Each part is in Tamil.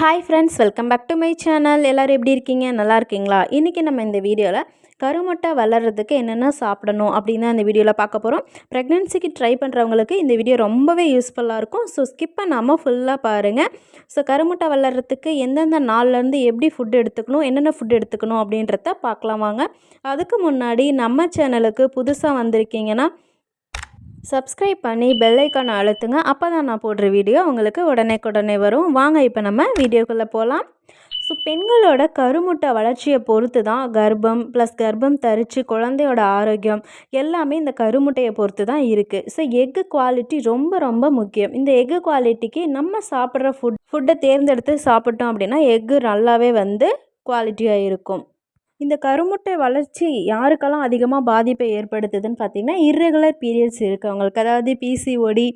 Hi friends welcome back to my channel எல்லோரும் எப்படி இருக்கீங்க? நல்லா இருக்கீங்களா? இன்றைக்கி நம்ம இந்த வீடியோவில் கருமுட்டை வளர்கிறதுக்கு என்னென்ன சாப்பிடணும் அப்படின்னு தான் இந்த வீடியோவில் பார்க்க போகிறோம் ப்ரெக்னென்சிக்கு ட்ரை பண்ணுறவங்களுக்கு இந்த வீடியோ ரொம்பவே யூஸ்ஃபுல்லாக இருக்கும். ஸோ ஸ்கிப் பண்ணாமல் ஃபுல்லாக பாருங்கள் ஸோ கருமுட்டை வளர்கிறதுக்கு எந்தெந்த நாள்லேருந்து எப்படி ஃபுட் எடுத்துக்கணும்? என்னென்ன ஃபுட் எடுத்துக்கணும்? அப்படின்றத பார்க்கலாம் வாங்க. அதுக்கு முன்னாடி நம்ம சேனலுக்கு புதுசாக வந்திருக்கீங்கன்னா சப்ஸ்கிரைப் பண்ணி பெல்லைக்கான அழுத்துங்க. அப்போ தான் நான் போடுற வீடியோ உங்களுக்கு உடனே உடனே வரும். வாங்க இப்போ நம்ம வீடியோக்குள்ளே போகலாம் ஸோ பெண்களோட கருமுட்டை வளர்ச்சியை பொறுத்து தான் கர்ப்பம் ப்ளஸ் கர்ப்பம் தரித்து குழந்தையோட ஆரோக்கியம் எல்லாமே இந்த கருமுட்டையை பொறுத்து தான் இருக்குது ஸோ எக்கு குவாலிட்டி ரொம்ப ரொம்ப முக்கியம். இந்த எக்கு குவாலிட்டிக்கு நம்ம சாப்பிட்ற ஃபுட் ஃபுட்டை தேர்ந்தெடுத்து சாப்பிட்டோம் அப்படின்னா எக்கு நல்லாவே வந்து குவாலிட்டியாக இருக்கும். இந்த கருமுட்டை வளர்ச்சி யாருக்கெல்லாம் அதிகமாக பாதிப்பை ஏற்படுத்துதுன்னு பார்த்திங்கன்னா இர்ரெகுலர் பீரியட்ஸ் இருக்கவங்களுக்கு. அதாவது பிசிஓடி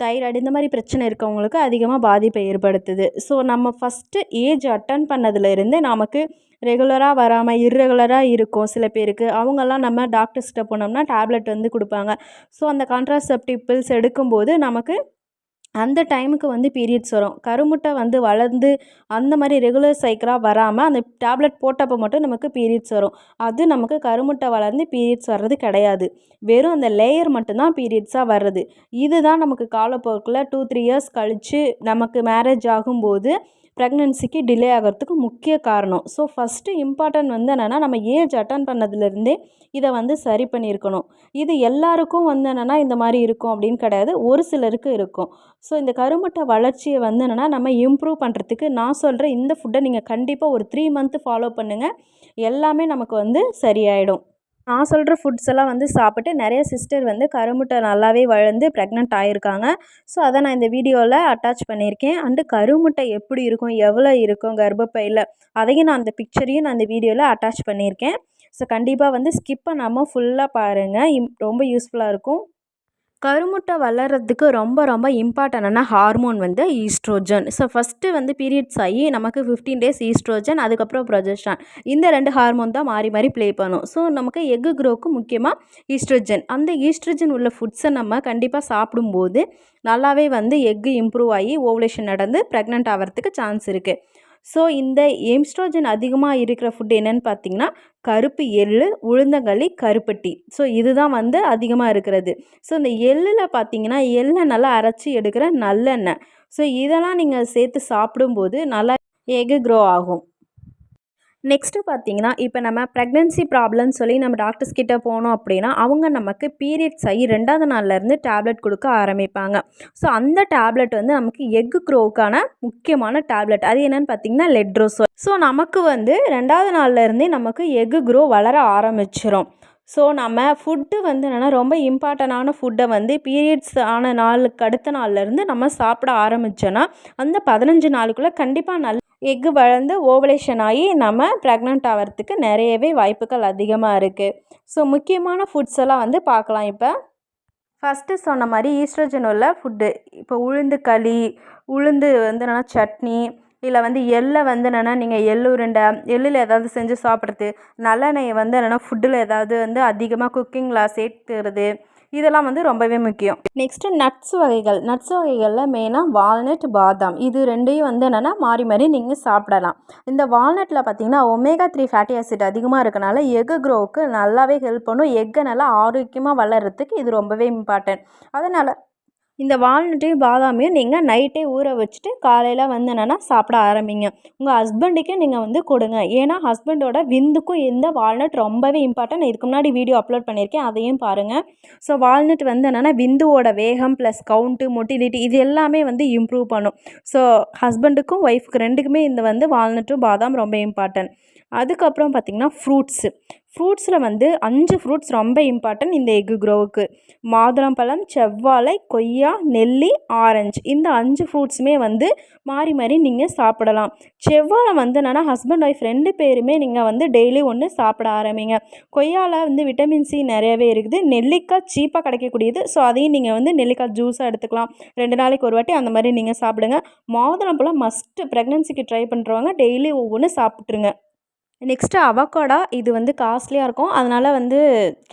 தைராய்டு இந்த மாதிரி பிரச்சனை இருக்கவங்களுக்கு அதிகமாக பாதிப்பை ஏற்படுத்துது. ஸோ நம்ம ஃபஸ்ட்டு ஏஜ் அட்டன் பண்ணதுலேருந்து நமக்கு ரெகுலராக வராமல் இர்ரெகுலராக இருக்கும் சில பேருக்கு. அவங்கெல்லாம் நம்ம டாக்டர்ஸ்கிட்ட போனோம்னா டேப்லெட் வந்து கொடுப்பாங்க. ஸோ அந்த கான்ட்ராசெப்டிவ் பில்ஸ் எடுக்கும்போது நமக்கு அந்த டைமுக்கு வந்து பீரியட்ஸ் வரும். கருமுட்டை வந்து வளர்ந்து அந்த மாதிரி ரெகுலர் சைக்கிளாக வராமல் அந்த டேப்லெட் போட்டப்போ மட்டும் நமக்கு பீரியட்ஸ் வரும். அது நமக்கு கருமுட்டை வளர்ந்து பீரியட்ஸ் வர்றது கிடையாது. வெறும் அந்த லேயர் மட்டும்தான் பீரியட்ஸாக வர்றது. இதுதான் நமக்கு காலப்போக்கில் டூ த்ரீ இயர்ஸ் கழித்து நமக்கு மேரேஜ் ஆகும்போது ப்ரெக்னென்சிக்கு டிலே ஆகிறதுக்கு முக்கிய காரணம். ஸோ ஃபஸ்ட்டு இம்பார்ட்டன்ட் வந்து என்னென்னா நம்ம ஏஜ் அட்டன் பண்ணதுலேருந்தே இதை வந்து சரி பண்ணியிருக்கணும். இது எல்லாருக்கும் வந்து என்னென்னா இந்த மாதிரி இருக்கும் அப்படின்னு கிடையாது. ஒரு சிலருக்கு இருக்கும். ஸோ இந்த கருமட்டை வளர்ச்சியை வந்து என்னென்னா நம்ம இம்ப்ரூவ் பண்ணுறதுக்கு நான் சொல்கிற இந்த ஃபுட்டை நீங்கள் கண்டிப்பாக ஒரு த்ரீ மந்த்து ஃபாலோ பண்ணுங்கள் எல்லாமே நமக்கு வந்து சரியாயிடும். நான் சொல்கிற ஃபுட்ஸ் எல்லாம் வந்து சாப்பிட்டு நிறைய சிஸ்டர் வந்து கருமுட்டை நல்லாவே வளர்ந்து ப்ரெக்னென்ட் ஆகியிருக்காங்க ஸோ அதை நான் இந்த வீடியோவில் அட்டாச் பண்ணியிருக்கேன். அண்டு கருமுட்டை எப்படி இருக்கும் எவ்வளோ இருக்கும் கர்ப்பப்பையில் அதையும் நான் அந்த பிக்சரையும் நான் அந்த வீடியோவில் அட்டாச் பண்ணியிருக்கேன். ஸோ கண்டிப்பாக வந்து ஸ்கிப் பண்ணாமல் ஃபுல்லாக பாருங்கள் ரொம்ப யூஸ்ஃபுல்லாக இருக்கும். கருமுட்டை வளர்கிறதுக்கு ரொம்ப ரொம்ப இம்பார்ட்டண்டான ஹார்மோன் வந்து ஈஸ்ட்ரோஜன் ஸோ ஃபஸ்ட்டு வந்து பீரியட்ஸ் ஆகி நமக்கு ஃபிஃப்டீன் டேஸ் ஈஸ்ட்ரோஜன் அதுக்கப்புறம் ப்ரொஜெஸ்ட்ரான் இந்த ரெண்டு ஹார்மோன் தான் மாறி மாறி ப்ளே பண்ணும். ஸோ நமக்கு எக்கு க்ரோவுக்கு முக்கியமாக ஈஸ்ட்ரோஜன் அந்த ஈஸ்ட்ரோஜன் உள்ள ஃபுட்ஸை நம்ம கண்டிப்பாக சாப்பிடும்போது நல்லாவே வந்து எக்கு இம்ப்ரூவ் ஆகி ஓவலேஷன் நடந்து ப்ரெக்னென்ட் ஆகிறதுக்கு சான்ஸ் இருக்குது ஸோ இந்த எம்ஸ்ட்ரோஜன் அதிகமாக இருக்கிற ஃபுட் என்னென்னு பார்த்தீங்கன்னா கருப்பு எள் உளுந்தங்களி கருப்பட்டி. ஸோ இதுதான் வந்து அதிகமாக இருக்கிறது. ஸோ இந்த எள்ளில் பார்த்தீங்கன்னா எள்ளை நல்லா அரைச்சி எடுக்கிற நல்லெண்ணெய். ஸோ இதெல்லாம் நீங்கள் சேர்த்து சாப்பிடும்போது நல்லா எக் க்ரோ ஆகும். நெக்ஸ்ட்டு பார்த்தீங்கன்னா இப்போ நம்ம ப்ரெக்னென்சி ப்ராப்ளம்னு சொல்லி நம்ம டாக்டர்ஸ் கிட்டே போனோம் அப்படின்னா அவங்க நமக்கு பீரியட்ஸ் ஆகி ரெண்டாவது நாள்லேருந்து டேப்லெட் கொடுக்க ஆரம்பிப்பாங்க. ஸோ அந்த டேப்லெட் வந்து நமக்கு எக்கு க்ரோவுக்கான முக்கியமான டேப்லெட் அது என்னென்னு பார்த்தீங்கன்னா லெட்ரோசோல் ஸோ நமக்கு வந்து ரெண்டாவது நாள்லேருந்தே நமக்கு எக்கு க்ரோ வளர ஆரம்பிச்சிடும் ஸோ நம்ம ஃபுட்டு வந்து என்னென்னா ரொம்ப இம்பார்ட்டண்டான ஃபுட்டை வந்து பீரியட்ஸ் ஆன நாளுக்கு அடுத்த நாள்லேருந்து நம்ம சாப்பிட ஆரம்பித்தோன்னா அந்த பதினஞ்சு நாளுக்குள்ளே கண்டிப்பாக நல்ல எக்கு வளர்ந்து ஓவலேஷன் ஆகி நம்ம ப்ரெக்னென்ட் ஆகிறதுக்கு நிறையவே வாய்ப்புகள் அதிகமாக இருக்குது ஸோ முக்கியமான ஃபுட்ஸ் எல்லாம் வந்து பார்க்கலாம் இப்போ. ஃபஸ்ட்டு சொன்ன மாதிரி ஈஸ்ட்ரஜன் உள்ள ஃபுட்டு இப்போ உளுந்து களி உளுந்து வந்து என்னென்னா சட்னி இல்லை வந்து எள்ளை வந்து என்னென்னா நீங்கள் எள் உருண்டை எள்ளில் ஏதாவது செஞ்சு சாப்பிட்றது நல்லெண்ணெயை வந்து என்னென்னா ஃபுட்டில் ஏதாவது வந்து அதிகமாக குக்கிங்கில் சேர்த்துறது இதெல்லாம் வந்து ரொம்பவே முக்கியம். நெக்ஸ்ட்டு நட்ஸ் வகைகள். நட்ஸ் வகைகளில் மெயினாக வால்நட் பாதாம். இது ரெண்டையும் வந்து என்னென்னா மாறி மாறி நீங்கள் சாப்பிடலாம். இந்த வால்நட்டில் பார்த்தீங்கன்னா ஒமேகா த்ரீ ஃபேட்டி ஆசிட் அதிகமாக இருக்கனால எக் க்ரோவுக்கு நல்லாவே ஹெல்ப் பண்ணும். எக்கை நல்லா ஆரோக்கியமாக வளர்கிறதுக்கு இது ரொம்பவே இம்பார்ட்டன்ட் அதனால் இந்த வால்நட்டையும் பாதாமையும் நீங்கள் நைட்டே ஊற வச்சுட்டு காலையில் வந்து என்னென்னா சாப்பிட ஆரம்பிங்க. உங்கள் ஹஸ்பண்டுக்கே நீங்கள் வந்து கொடுங்க. ஏன்னா ஹஸ்பண்டோட விந்துக்கும் இந்த வால்நட் ரொம்பவே இம்பார்ட்டன்ட். இதுக்கு முன்னாடி வீடியோ அப்லோட் பண்ணியிருக்கேன். அதையும் பாருங்கள் ஸோ வால்நட் வந்து என்னென்னா விந்துவோட வேகம் ப்ளஸ் கவுண்ட்டு மொட்டிலிட்டி இது எல்லாமே வந்து இம்ப்ரூவ் பண்ணும். ஸோ ஹஸ்பண்டுக்கும் ஒய்ஃபுக்கு ரெண்டுக்குமே இந்த வந்து வால்நட்டும் பாதாம் ரொம்ப இம்பார்ட்டன்ட். அதுக்கப்புறம் பார்த்திங்கன்னா ஃப்ரூட்ஸு. ஃப்ரூட்ஸில் வந்து அஞ்சு ஃப்ரூட்ஸ் ரொம்ப இம்பார்ட்டன்ட் இந்த எக்கு க்ரோவுக்கு மாதுளம்பழம் செவ்வாழை கொய்யா நெல்லி ஆரஞ்சு இந்த அஞ்சு ஃப்ரூட்ஸுமே வந்து மாறி மாறி நீங்கள் சாப்பிடலாம். செவ்வாழை வந்து என்னென்னா ஹஸ்பண்ட் ஒய்ஃப் ரெண்டு பேருமே நீங்கள் வந்து டெய்லி ஒன்று சாப்பிட ஆரம்பிங்க. கொய்யாவில் வந்து விட்டமின் சி நிறையவே இருக்குது. நெல்லிக்காய் சீப்பாக கிடைக்கக்கூடியது. ஸோ அதையும் நீங்கள் வந்து நெல்லிக்காய் ஜூஸாக எடுத்துக்கலாம். ரெண்டு நாளைக்கு ஒரு வாட்டி அந்த மாதிரி நீங்கள் சாப்பிடுங்க. மாதுளம்பழம் மஸ்ட்டு ப்ரெக்னென்சிக்கு ட்ரை பண்ணுறவங்க டெய்லி ஒவ்வொன்று சாப்பிட்ருங்க நெக்ஸ்ட்டு அவகோடா இது வந்து காஸ்ட்லியாக இருக்கும். அதனால் வந்து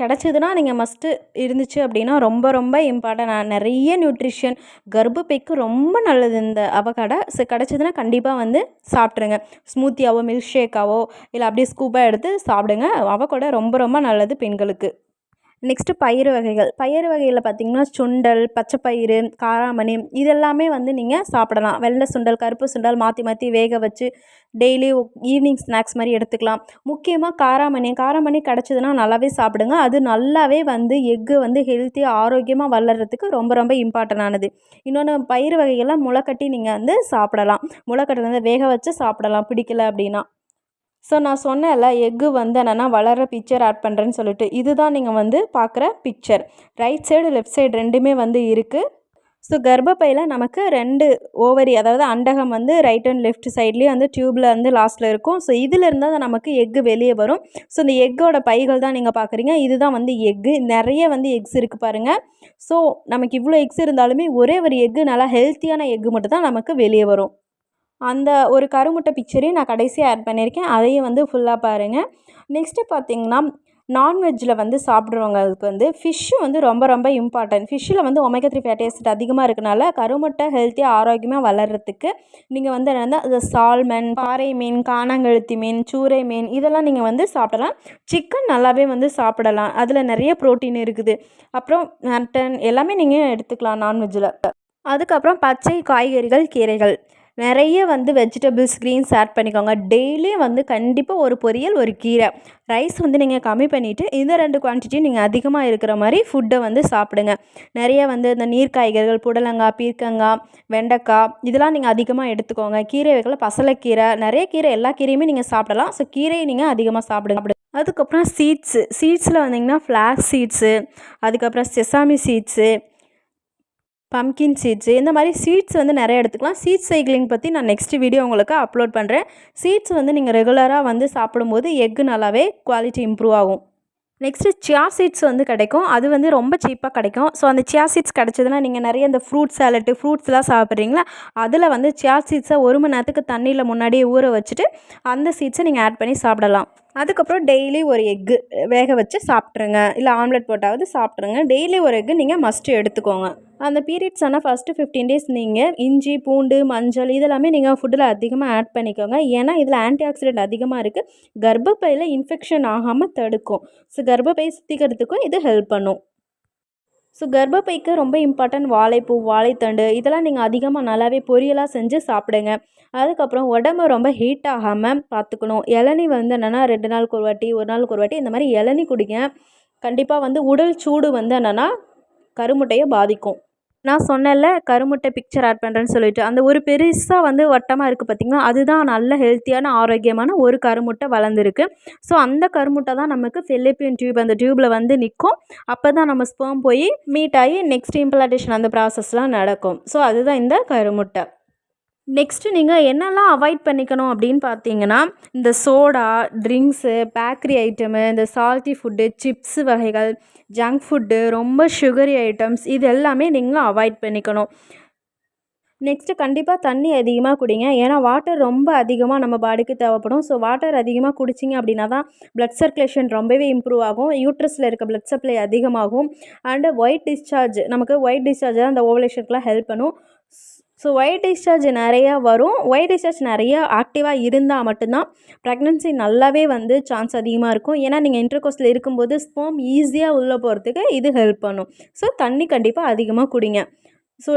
கிடச்சிதுன்னா நீங்கள் மஸ்ட்டு இருந்துச்சு அப்படின்னா ரொம்ப ரொம்ப இம்பார்ட்டன்ட் நிறைய நியூட்ரிஷன் கர்ப்பப்பைக்கு ரொம்ப நல்லது இந்த அவகாடா ஸோ கிடச்சிதுன்னா கண்டிப்பாக வந்து சாப்பிட்ருங்க ஸ்மூத்தியாவோ மில்க் ஷேக்காவோ இல்லை அப்படியே ஸ்கூப்பாக எடுத்து சாப்பிடுங்க. அவகோடா ரொம்ப ரொம்ப நல்லது பெண்களுக்கு. நெக்ஸ்ட்டு பயிறு வகைகள். பயிறு வகையில் பார்த்திங்கன்னா சுண்டல் பச்சைப்பயிறு காராமணி இதெல்லாமே வந்து நீங்கள் சாப்பிடலாம். வெள்ளை சுண்டல் கருப்பு சுண்டல் மாற்றி மாற்றி வேக வச்சு டெய்லி ஈவினிங் ஸ்நாக்ஸ் மாதிரி எடுத்துக்கலாம். முக்கியமாக காராமணி. காராமணி கிடச்சிதுன்னா நல்லாவே சாப்பிடுங்க. அது நல்லாவே வந்து எக்கு வந்து ஹெல்த்தி ஆரோக்கியமாக வளர்கிறதுக்கு ரொம்ப ரொம்ப இம்பார்ட்டண்டானது இன்னொன்று பயிறு வகைகள்லாம் முளைக்கட்டி நீங்கள் வந்து சாப்பிடலாம். முளைக்கட்டில் வந்து வேக வச்சு சாப்பிடலாம். பிடிக்கல அப்படின்னா. ஸோ நான் சொன்னேன்ல எக்கு வந்து என்னென்னா வளர பிக்சர் ஆட் பண்ணுறேன்னு சொல்லிட்டு. இதுதான் நீங்கள் வந்து பார்க்குற picture right side left side ரெண்டுமே வந்து இருக்குது ஸோ கர்ப்பப்பையில் நமக்கு ரெண்டு ஓவரி அதாவது அண்டகம் வந்து ரைட் அண்ட் லெஃப்ட் சைட்லேயும் வந்து டியூப்பில் வந்து லாஸ்ட்டில் இருக்கும். ஸோ இதில் இருந்தால் தான் நமக்கு எக்கு வெளியே வரும். ஸோ இந்த எக்கோட பைகள் தான் நீங்கள் பார்க்குறீங்க. இதுதான் வந்து எக்கு நிறைய வந்து எக்ஸ் இருக்குது பாருங்கள் ஸோ நமக்கு இவ்வளோ எக்ஸ் இருந்தாலுமே ஒரே ஒரு எக்கு நல்லா ஹெல்த்தியான எக்கு மட்டும் தான் நமக்கு வெளியே வரும். அந்த ஒரு கருமுட்டை பிக்சரையும் நான் கடைசியாக ஆட் பண்ணியிருக்கேன். அதையும் வந்து ஃபுல்லாக பாருங்கள் நெக்ஸ்ட்டு பார்த்திங்கன்னா நான்வெஜ்ஜில் வந்து சாப்பிட்றவங்களுக்கு வந்து ஃபிஷ்ஷு வந்து ரொம்ப ரொம்ப இம்பார்ட்டன்ட் ஃபிஷ்ஷில் வந்து ஒமேகா த்ரீ ஃபேட்டி ஆசிட் அதிகமாக இருக்கனால கருமுட்டை ஹெல்த்தியாக ஆரோக்கியமாக வளர்கிறதுக்கு நீங்கள் வந்து என்னென்னா அந்த சால்மன் பாறை மீன் காணாங்கழுத்தி மீன் சூறை மீன் இதெல்லாம் நீங்கள் வந்து சாப்பிடலாம். சிக்கன் நல்லாவே வந்து சாப்பிடலாம். அதில் நிறைய ப்ரோட்டீன் இருக்குது. அப்புறம் மட்டன் எல்லாமே நீங்கள் எடுத்துக்கலாம் நான்வெஜ்ஜில் அதுக்கப்புறம் பச்சை காய்கறிகள் கீரைகள். நிறைய வந்து வெஜிடபிள்ஸ் க்ரீன்ஸ் ஆட் பண்ணிக்கோங்க. டெய்லியும் வந்து கண்டிப்பாக ஒரு பொரியல் ஒரு கீரை. ரைஸ் வந்து நீங்கள் கம்மி பண்ணிவிட்டு இந்த ரெண்டு குவான்டிட்டியும் நீங்கள் அதிகமாக இருக்கிற மாதிரி ஃபுட்டை வந்து சாப்பிடுங்க. நிறைய வந்து இந்த நீர் காய்கறிகள் புடலங்காய் பீர்க்கங்காய் வெண்டைக்காய் இதெல்லாம் நீங்கள் அதிகமாக எடுத்துக்கோங்க. கீரை வகையில் பசலைக்கீரை நிறைய கீரை எல்லா கீரையுமே நீங்கள் சாப்பிடலாம். ஸோ கீரையை நீங்கள் அதிகமாக சாப்பிடுங்க. அதுக்கப்புறம் சீட்ஸு சீட்ஸில் வந்தீங்கன்னா ஃப்ளாக் சீட்ஸு அதுக்கப்புறம் செசாமி சீட்ஸு பம்கின் சீட்ஸு இந்த மாதிரி சீட்ஸ் வந்து நிறைய எடுத்துக்கலாம். சீட்ஸ் சைக்கிளிங் பற்றி நான் நெக்ஸ்ட் வீடியோ உங்களுக்கு அப்லோட் பண்ணுறேன் சீட்ஸ் வந்து நீங்கள் ரெகுலராக வந்து சாப்பிடும்போது எக்கு நல்லாவே குவாலிட்டி இம்ப்ரூவ் ஆகும். நெக்ஸ்ட்டு சியா சீட்ஸ் வந்து கிடைக்கும். அது வந்து ரொம்ப சீப்பாக கிடைக்கும். ஸோ அந்த சியா சீட்ஸ் கிடச்சதுன்னா நீங்கள் நிறைய இந்த ஃப்ரூட் சாலட்டு ஃப்ரூட்ஸ்லாம் சாப்பிட்றீங்களா? அதில் வந்து சியா சீட்ஸை ஒரு மணி நேரத்துக்கு தண்ணியில் முன்னாடியே ஊற வச்சுட்டு அந்த சீட்ஸை நீங்கள் ஆட் பண்ணி சாப்பிடலாம். அதுக்கப்புறம் டெய்லி ஒரு எக்கு வேக வச்சு சாப்பிட்ருங்க இல்லை ஆம்லெட் போட்டாவது சாப்பிட்ருங்க டெய்லி ஒரு எக்கு நீங்கள் மஸ்ட்டு எடுத்துக்கோங்க. அந்த பீரியட்ஸ் ஆனால் ஃபஸ்ட்டு ஃபிஃப்டீன் டேஸ் நீங்கள் இஞ்சி பூண்டு மஞ்சள் இதெல்லாமே நீங்கள் ஃபுட்டில் அதிகமாக ஆட் பண்ணிக்கோங்க. ஏன்னா இதில் ஆன்டி ஆக்சிடென்ட் அதிகமாக இருக்குது கர்ப்பப்பையில் இன்ஃபெக்ஷன் ஆகாமல் தடுக்கும். ஸோ கர்ப்பப்பை சுத்திக்கிறதுக்கும் இது ஹெல்ப் பண்ணும். ஸோ கர்ப்பப்பைக்கு ரொம்ப இம்பார்ட்டன்ட் வாழைப்பூ வாழைத்தண்டு இதெல்லாம் நீங்கள் அதிகமாக நல்லாவே பொரியலாக செஞ்சு சாப்பிடுங்க. அதுக்கப்புறம் உடம்பு ரொம்ப ஹீட் ஆகாமல் பார்த்துக்கணும் இளநி வந்து என்னென்னா ரெண்டு நாளுக்கு ஒரு வாட்டி ஒரு நாளுக்கு ஒரு வாட்டி இந்த மாதிரி இளநி குடிங்க. கண்டிப்பாக வந்து உடல் சூடு வந்து என்னென்னா கருமுட்டையை பாதிக்கும். நான் சொன்னேன்ல கருமுட்டை பிக்சர் ஆட் பண்ணுறேன்னு சொல்லிட்டு. அந்த ஒரு பெருசாக வந்து வட்டமாக இருக்குது பார்த்திங்களா அதுதான் நல்ல ஹெல்த்தியான ஆரோக்கியமான ஒரு கருமுட்டை வளர்ந்துருக்கு. ஸோ அந்த கருமுட்டை தான் நமக்கு ஃபிலிப்பியன் டியூப் அந்த டியூப்பில் வந்து நிற்கும் அப்போ தான் நம்ம ஸ்பேம் போய் மீட் ஆகி நெக்ஸ்ட் இம்ப்ளான்டேஷன் அந்த ப்ராசஸ்லாம் நடக்கும். ஸோ அதுதான் இந்த கருமுட்டை. நெக்ஸ்ட்டு நீங்கள் என்னெல்லாம் அவாய்ட் பண்ணிக்கணும் அப்படின்னு பார்த்தீங்கன்னா இந்த சோடா ட்ரிங்க்ஸு பேக்கரி ஐட்டமு இந்த சால்ட்டி ஃபுட்டு சிப்ஸு வகைகள் ஜங்க் ஃபுட்டு ரொம்ப சுகரி ஐட்டம்ஸ் இது எல்லாமே நீங்கள் அவாய்ட் பண்ணிக்கணும். நெக்ஸ்ட்டு கண்டிப்பாக தண்ணி அதிகமாக குடிங்க. ஏன்னா வாட்டர் ரொம்ப அதிகமாக நம்ம பாடிக்கு தேவைப்படும். ஸோ வாட்டர் அதிகமாக குடிச்சிங்க அப்படின்னா தான் ப்ளட் சர்க்குலேஷன் ரொம்பவே இம்ப்ரூவ் ஆகும். யூட்ரஸில் இருக்க ப்ளட் சப்ளை அதிகமாகும். அண்டு ஒயிட் டிஸ்சார்ஜ் நமக்கு ஒயிட் டிஸ்சார்ஜ் தான் அந்த ஓவலேஷனுக்குலாம் ஹெல்ப் பண்ணும். ஸோ ஒயிட் டிஸ்சார்ஜ் நிறையா வரும். ஒயிட் டிஸ்சார்ஜ் நிறையா ஆக்டிவாக இருந்தால் மட்டும்தான் ப்ரெக்னென்சி நல்லாவே வந்து சான்ஸ் அதிகமாக இருக்கும். ஏன்னா நீங்கள் இன்டர்கோஸில் இருக்கும்போது ஸ்போம் ஈஸியாக உள்ளே போகிறதுக்கு இது ஹெல்ப் பண்ணும். ஸோ தண்ணி கண்டிப்பாக அதிகமாக குடிங்க. ஸோ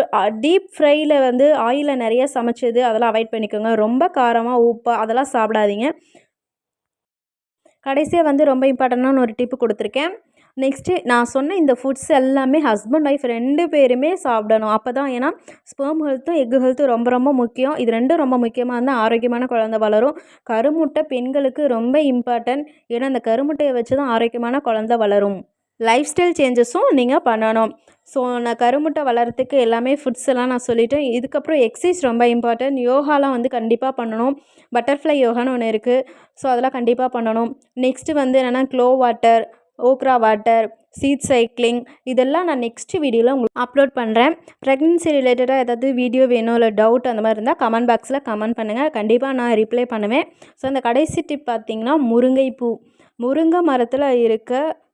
டீப் ஃப்ரையில் வந்து ஆயிலில் நிறைய சமைச்சது அதெல்லாம் அவாய்ட் பண்ணிக்கோங்க. ரொம்ப காரமாக உப்பாக அதெல்லாம் சாப்பிடாதீங்க. கடைசியாக வந்து ரொம்ப இம்பார்ட்டண்டான ஒரு டிப்பு கொடுத்துருக்கேன். நெக்ஸ்ட்டு நான் சொன்ன இந்த ஃபுட்ஸ் எல்லாமே ஹஸ்பண்ட் ஒய்ஃப் ரெண்டு பேருமே சாப்பிடணும். அப்போ தான் ஏன்னா ஸ்பேம் ஹெல்த்தும் எக் ஹெல்த்தும் ரொம்ப ரொம்ப முக்கியம். இது ரெண்டும் ரொம்ப முக்கியமாக இருந்தால் ஆரோக்கியமான குழந்த வளரும். கருமுட்டை பெண்களுக்கு ரொம்ப இம்பார்ட்டன்ட் ஏன்னா அந்த கருமுட்டையை வச்சு தான் ஆரோக்கியமான குழந்த வளரும். லைஃப் ஸ்டைல் சேஞ்சஸும் நீங்கள் பண்ணணும். ஸோ நான் கருமுட்டை வளர்கிறதுக்கு எல்லாமே ஃபுட்ஸ் எல்லாம் நான் சொல்லிவிட்டேன் இதுக்கப்புறம் எக்ஸசைஸ் ரொம்ப இம்பார்ட்டன்ட் யோகாலாம் வந்து கண்டிப்பாக பண்ணணும். பட்டர்ஃப்ளை யோகான்னு ஒன்று இருக்குது ஸோ அதெல்லாம் கண்டிப்பாக பண்ணணும். நெக்ஸ்ட்டு வந்து என்னென்னா clove water okra water seed cycling இதெல்லாம் நான் நெக்ஸ்ட் வீடியோவில் உங்களுக்கு அப்லோட் பண்ணுறேன் ப்ரெக்னென்சி ரிலேட்டடாக ஏதாவது வீடியோ வேணும் இல்லை டவுட் அந்த மாதிரி இருந்தால் கமெண்ட் பாக்ஸில் கமெண்ட் பண்ணுங்கள் கண்டிப்பாக நான் ரிப்ளை பண்ணுவேன். ஸோ அந்த கடைசி டிப் பார்த்திங்கன்னா முருங்கைப்பூ முருங்கை மரத்தில் இருக்க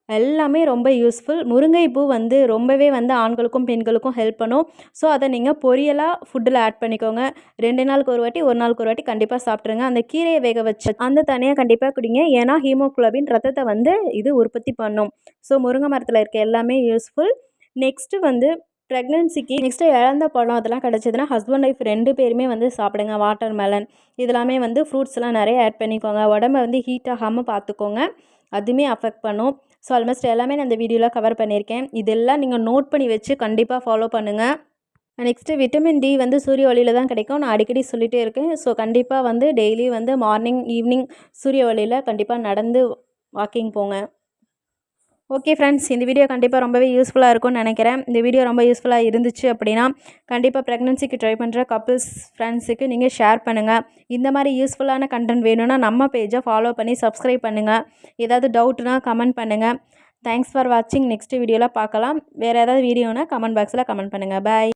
எல்லாமே ரொம்ப யூஸ்ஃபுல் முருங்கைப்பூ வந்து ரொம்பவே வந்து ஆண்களுக்கும் பெண்களுக்கும் ஹெல்ப் பண்ணும். ஸோ அதை நீங்கள் பொரியலாக ஃபுட்டில் ஆட் பண்ணிக்கோங்க. ரெண்டு நாளுக்கு ஒரு வாட்டி ஒரு நாளுக்கு ஒரு வாட்டி கண்டிப்பாக சாப்பிட்ருங்க அந்த கீரையை வேக வச்சு அந்த தனியாக கண்டிப்பாக குடிங்க. ஏன்னா ஹீமோக்ளோபின் ரத்தத்தை வந்து இது உற்பத்தி பண்ணும். ஸோ முருங்கை மரத்தில் இருக்க எல்லாமே யூஸ்ஃபுல் நெக்ஸ்ட்டு வந்து ப்ரெக்னென்சிக்கு நெக்ஸ்ட்டு இழந்த பழம் அதெல்லாம் கிடச்சிதுன்னா ஹஸ்பண்ட் ஒய்ஃப் ரெண்டு பேருமே வந்து சாப்பிடுங்க. வாட்டர் மெலன் இதெல்லாமே வந்து ஃப்ரூட்ஸ்லாம் நிறைய ஆட் பண்ணிக்கோங்க. உடம்ப வந்து ஹீட் ஆகாமல் பார்த்துக்கோங்க அதுவுமே அஃபெக்ட் பண்ணும். ஸோ ஆல்மோஸ்ட் எல்லாமே நான் இந்த வீடியோவில் கவர் பண்ணியிருக்கேன். இதெல்லாம் நீங்கள் நோட் பண்ணி வச்சு கண்டிப்பாக ஃபாலோ பண்ணுங்கள் நெக்ஸ்ட்டு விட்டமின் டி வந்து சூரிய ஒளியில் தான் கிடைக்கும். நான் அடிக்கடி சொல்லிகிட்டே இருக்கேன். ஸோ கண்டிப்பாக வந்து டெய்லி வந்து மார்னிங் ஈவினிங் சூரிய ஒளியில் கண்டிப்பாக நடந்து வாக்கிங் போங்க. ஓகே ஃப்ரெண்ட்ஸ் இந்த வீடியோ கண்டிப்பாக ரொம்பவே யூஸ்ஃபுல்லாக இருக்கும்னு நினைக்கிறேன். இந்த வீடியோ ரொம்ப யூஸ்ஃபுல்லாக இருந்துச்சு அப்படின்னா கண்டிப்பாக ப்ரெக்னன்சிக்கு ட்ரை பண்ணுற கப்புள்ஸ் ஃப்ரெண்ட்ஸுக்கு நீங்கள் ஷேர் பண்ணுங்கள் இந்த மாதிரி யூஸ்ஃபுல்லான கண்டென்ட் வேணும்னா நம்ம பேஜை ஃபாலோ பண்ணி சப்ஸ்கிரைப் பண்ணுங்கள் ஏதாவது டவுட்னா கமெண்ட் பண்ணுங்கள் தேங்க்ஸ் ஃபார் வாட்சிங் நெக்ஸ்ட் வீடியோவில் பார்க்கலாம். வேறு ஏதாவது வீடியோனா கமெண்ட் பாக்ஸில் கமெண்ட் பண்ணுங்கள் பாய்